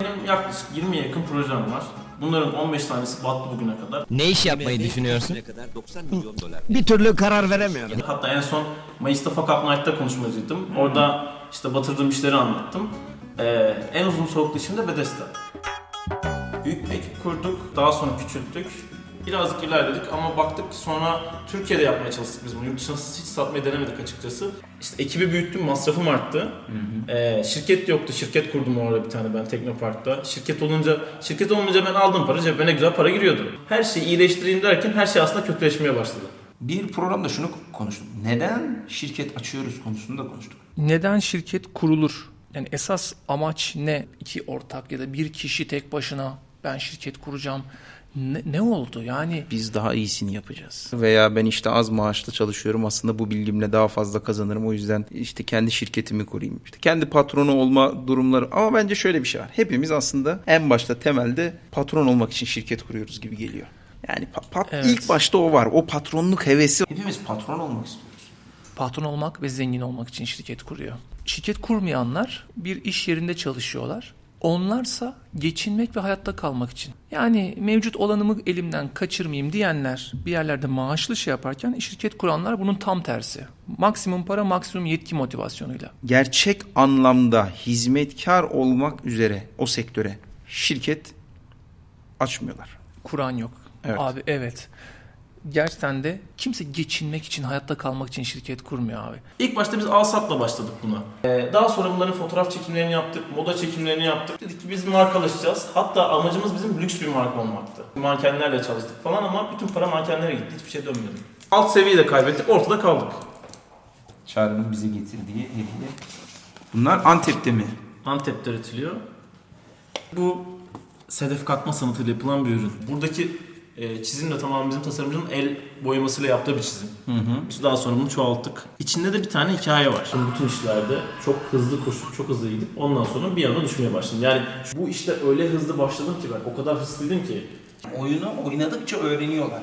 Benim yaklaşık 20'ye yakın projem var. Bunların 15 tanesi battı bugüne kadar. Ne iş yapmayı düşünüyorsun? Kadar 90 milyon dolar. Bir türlü karar veremiyorum. Hatta en son Mayıs'ta Fuck Up Night'ta konuşmacıydım. Orada işte batırdığım işleri anlattım. Ee, en uzun soluklu işim de Bethesda. Büyük bir ekip kurduk. Daha sonra küçülttük. Birazcık ilerledik ama baktık sonra Türkiye'de yapmaya çalıştık biz bunu. Yurt dışına hiç satmayı denemedik açıkçası. İşte ekibi büyüttüm, masrafım arttı. Ee, şirket yoktu. Şirket kurdum orada bir tane ben Teknopark'ta. Şirket olunca, şirket olmayınca ben aldığım para cebime ne güzel para giriyordu. Her şeyi iyileştireyim derken her şey aslında kötüleşmeye başladı. Bir programda şunu konuştuk. Neden şirket açıyoruz konusunda konuştuk. Neden şirket kurulur? Yani esas amaç ne? İki ortak ya da bir kişi tek başına ben şirket kuracağım. Ne, ne oldu yani? Biz daha iyisini yapacağız. Veya ben işte az maaşlı çalışıyorum aslında bu bilgimle daha fazla kazanırım. O yüzden işte kendi şirketimi kurayım. İşte kendi patronu olma durumları. Ama bence şöyle bir şey var. Hepimiz aslında en başta temelde patron olmak için şirket kuruyoruz gibi geliyor. Yani pa- pat- Evet. ilk başta o var. O patronluk hevesi. Hepimiz patron olmak istiyoruz. Patron olmak ve zengin olmak için şirket kuruyor. Şirket kurmayanlar bir iş yerinde çalışıyorlar. Onlarsa geçinmek ve hayatta kalmak için. Yani mevcut olanımı elimden kaçırmayayım diyenler bir yerlerde maaşlı şey yaparken şirket kuranlar bunun tam tersi. Maksimum para maksimum yetki motivasyonuyla. Gerçek anlamda hizmetkar olmak üzere o sektöre şirket açmıyorlar. Kuran yok. Evet. Abi evet. Gerçekten de kimse geçinmek için, hayatta kalmak için şirket kurmuyor abi. İlk başta biz Alsat'la başladık buna. Ee, daha sonra bunların fotoğraf çekimlerini yaptık, moda çekimlerini yaptık. Dedik ki biz markalaşacağız. Hatta amacımız bizim lüks bir marka olmaktı. Mankenlerle çalıştık falan ama bütün para mankenlere gitti. Hiçbir şey dönmedi. Alt seviyeyi de kaybettik, ortada kaldık. Çağrı'nın bize getirdiği hediye. Bunlar Antep'te mi? Antep'te üretiliyor. Bu sedef katma sanatıyla yapılan bir ürün. Buradaki e, çizim de tamamen bizim tasarımcının el boyamasıyla yaptığı bir çizim. Biz daha sonra bunu çoğalttık. İçinde de bir tane hikaye var. Şimdi bütün işlerde çok hızlı koşup çok hızlı gidip ondan sonra bir anda düşmeye başladım. Yani bu işte öyle hızlı başladım ki ben o kadar hızlıydım ki. Oyunu oynadıkça öğreniyorlar.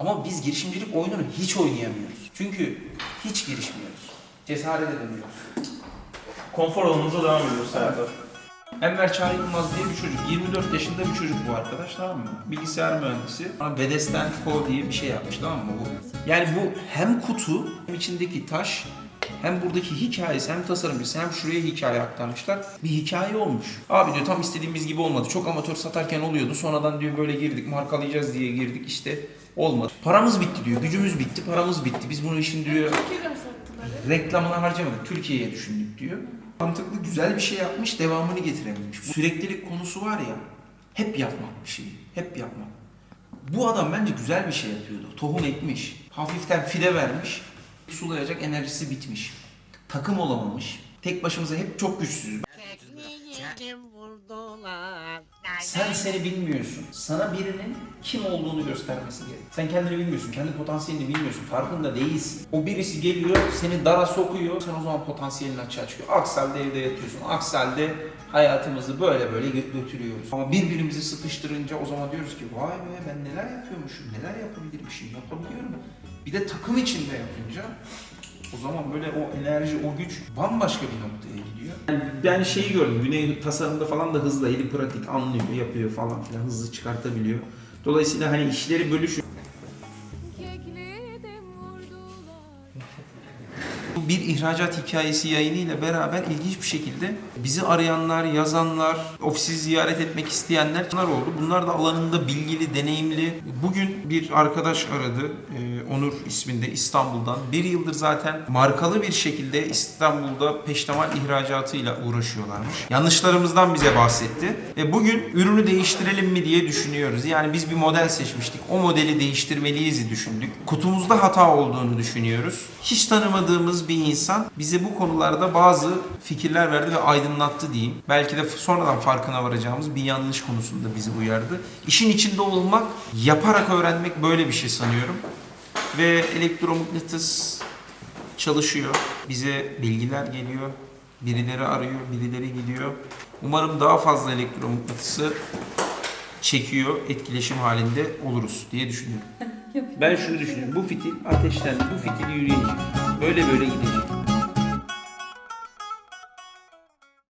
Ama biz girişimcilik oyununu hiç oynayamıyoruz. Çünkü hiç girişmiyoruz. Cesaret edemiyoruz. Konfor alanımıza devam ediyoruz hayatta. Enver Çağrı Yılmaz diye bir çocuk. 24 yaşında bir çocuk bu arkadaş tamam mı? Bilgisayar mühendisi. Bedesten Co diye bir şey yapmış tamam mı bu? Yani bu hem kutu hem içindeki taş hem buradaki hikayesi hem tasarımcısı hem şuraya hikaye aktarmışlar. Bir hikaye olmuş. Abi diyor tam istediğimiz gibi olmadı. Çok amatör satarken oluyordu. Sonradan diyor böyle girdik markalayacağız diye girdik işte olmadı. Paramız bitti diyor. Gücümüz bitti, paramız bitti. Biz bunu işin diyor reklamına harcamadık. Türkiye'ye düşündük diyor. Mantıklı güzel bir şey yapmış, devamını getirememiş. Bu süreklilik konusu var ya, hep yapmak bir şey, hep yapmak. Bu adam bence güzel bir şey yapıyordu. Tohum ekmiş, hafiften fide vermiş, sulayacak enerjisi bitmiş. Takım olamamış, tek başımıza hep çok güçsüzüz. Sen seni bilmiyorsun. Sana birinin kim olduğunu göstermesi gerek. Sen kendini bilmiyorsun, kendi potansiyelini bilmiyorsun, farkında değilsin. O birisi geliyor, seni dara sokuyor, sen o zaman potansiyelin açığa çıkıyor. Aksel'de evde yatıyorsun, Aksel'de hayatımızı böyle böyle gö- götürüyoruz. Ama birbirimizi sıkıştırınca o zaman diyoruz ki vay be ben neler yapıyormuşum, neler yapabilirmişim, yapabiliyorum. Bir de takım içinde yapınca o zaman böyle o enerji, o güç bambaşka bir noktaya gidiyor. Yani ben şeyi gördüm. Güney tasarımda falan da hızlı, eli pratik anlıyor, yapıyor falan filan hızlı çıkartabiliyor. Dolayısıyla hani işleri bölüşüyor. Bir ihracat hikayesi yayınıyla beraber ilginç bir şekilde bizi arayanlar, yazanlar, ofisi ziyaret etmek isteyenler bunlar oldu. Bunlar da alanında bilgili, deneyimli. Bugün bir arkadaş aradı. Ee, Onur isminde İstanbul'dan. Bir yıldır zaten markalı bir şekilde İstanbul'da peştemal ihracatıyla uğraşıyorlarmış. Yanlışlarımızdan bize bahsetti. Ve bugün ürünü değiştirelim mi diye düşünüyoruz. Yani biz bir model seçmiştik. O modeli değiştirmeliyiz düşündük. Kutumuzda hata olduğunu düşünüyoruz. Hiç tanımadığımız bir insan bize bu konularda bazı fikirler verdi ve aydınlattı diyeyim. Belki de sonradan farkına varacağımız bir yanlış konusunda bizi uyardı. İşin içinde olmak, yaparak öğrenmek böyle bir şey sanıyorum. Ve elektromıknatıs çalışıyor. Bize bilgiler geliyor. Birileri arıyor, birileri gidiyor. Umarım daha fazla elektromıknatısı çekiyor, etkileşim halinde oluruz diye düşünüyorum. Ben şunu düşünüyorum. Bu fitil ateşlendi. Bu fitil yürüyecek. Böyle böyle gidecek.